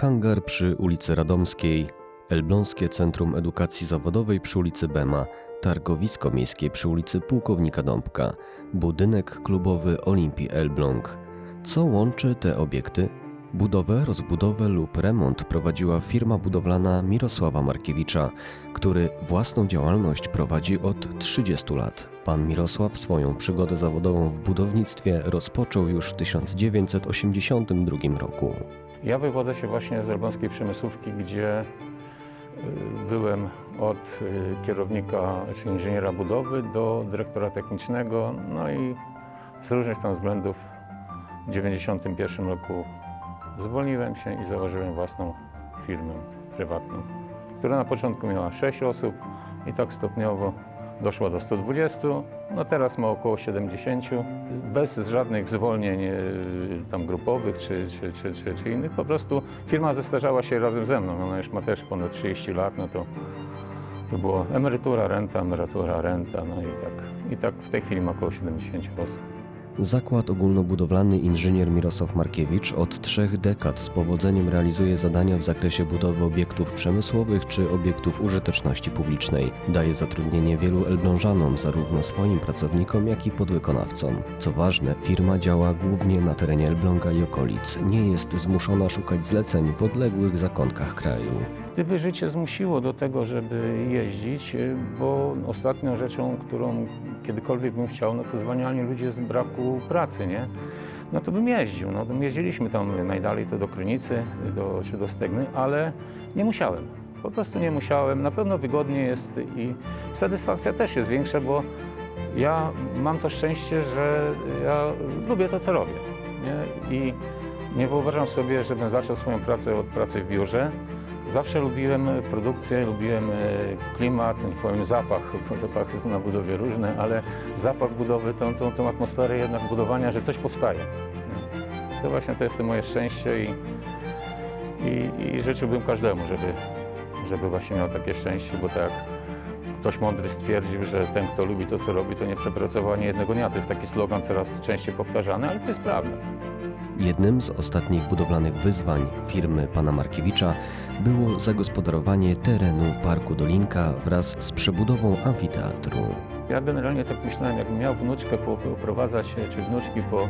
Hangar przy ulicy Radomskiej, Elbląskie Centrum Edukacji Zawodowej przy ulicy Bema, targowisko miejskie przy ulicy Pułkownika Dąbka, budynek klubowy Olimpii Elbląg. Co łączy te obiekty? Budowę, rozbudowę lub remont prowadziła firma budowlana Mirosława Markiewicza, który własną działalność prowadzi od 30 lat. Pan Mirosław swoją przygodę zawodową w budownictwie rozpoczął już w 1982 roku. Ja wywodzę się właśnie z elbląskiej przemysłówki, gdzie y, byłem od y, kierownika czy inżyniera budowy do dyrektora technicznego, no i z różnych tam względów w 1991 roku zwolniłem się i założyłem własną firmę prywatną, która na początku miała 6 osób i tak stopniowo doszła do 120, no teraz ma około 70, bez żadnych zwolnień e, tam grupowych czy, czy, czy, czy, czy innych, po prostu firma zestarzała się razem ze mną, ona już ma też ponad 30 lat, no to, to było emerytura, renta, emerytura, renta, no i tak, i tak w tej chwili ma około 70 osób. Zakład Ogólnobudowlany Inżynier Mirosław Markiewicz od trzech dekad z powodzeniem realizuje zadania w zakresie budowy obiektów przemysłowych czy obiektów użyteczności publicznej. Daje zatrudnienie wielu Elblążanom, zarówno swoim pracownikom, jak i podwykonawcom. Co ważne, firma działa głównie na terenie Elbląga i okolic. Nie jest zmuszona szukać zleceń w odległych zakątkach kraju. Gdyby życie zmusiło do tego, żeby jeździć, y, bo ostatnią rzeczą, którą kiedykolwiek bym chciał, no to zwalnianie ludzi z braku pracy, nie? No to bym jeździł, no bym jeździliśmy tam najdalej to do Krynicy do, czy do Stegny, ale nie musiałem. Po prostu nie musiałem. Na pewno wygodnie jest i satysfakcja też jest większa, bo ja mam to szczęście, że ja lubię to, co robię. Nie? I nie wyobrażam sobie, żebym zaczął swoją pracę od pracy w biurze. Zawsze lubiłem produkcję, lubiłem e, klimat, nie powiem zapach, bo zapachy są na budowie różne, ale zapach budowy, tą, tą, tą atmosferę jednak budowania, że coś powstaje. To właśnie to jest to moje szczęście i, i, i życzyłbym każdemu, żeby, żeby właśnie miał takie szczęście, bo tak ktoś mądry stwierdził, że ten, kto lubi to, co robi, to nie przepracował ani jednego dnia. To jest taki slogan coraz częściej powtarzany, ale to jest prawda. Jednym z ostatnich budowlanych wyzwań firmy pana Markiewicza było zagospodarowanie terenu Parku Dolinka wraz z przebudową amfiteatru. Ja generalnie tak myślałem, jakbym miał wnuczkę po- poprowadzać, e, czy wnuczki po,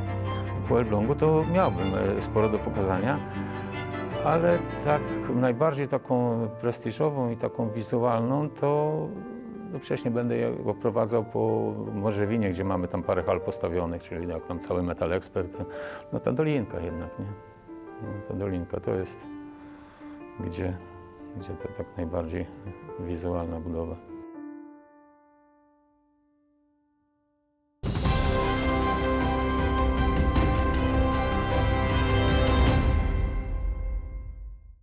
po Elblągu, to miałbym e, sporo do pokazania. Ale tak najbardziej taką prestiżową i taką wizualną, to no nie będę je oprowadzał po Morzewinie, gdzie mamy tam parę hal postawionych, czyli jak tam cały Metal Expert. No ta dolinka jednak, nie? No, ta dolinka to jest, gdzie, gdzie to tak najbardziej wizualna budowa.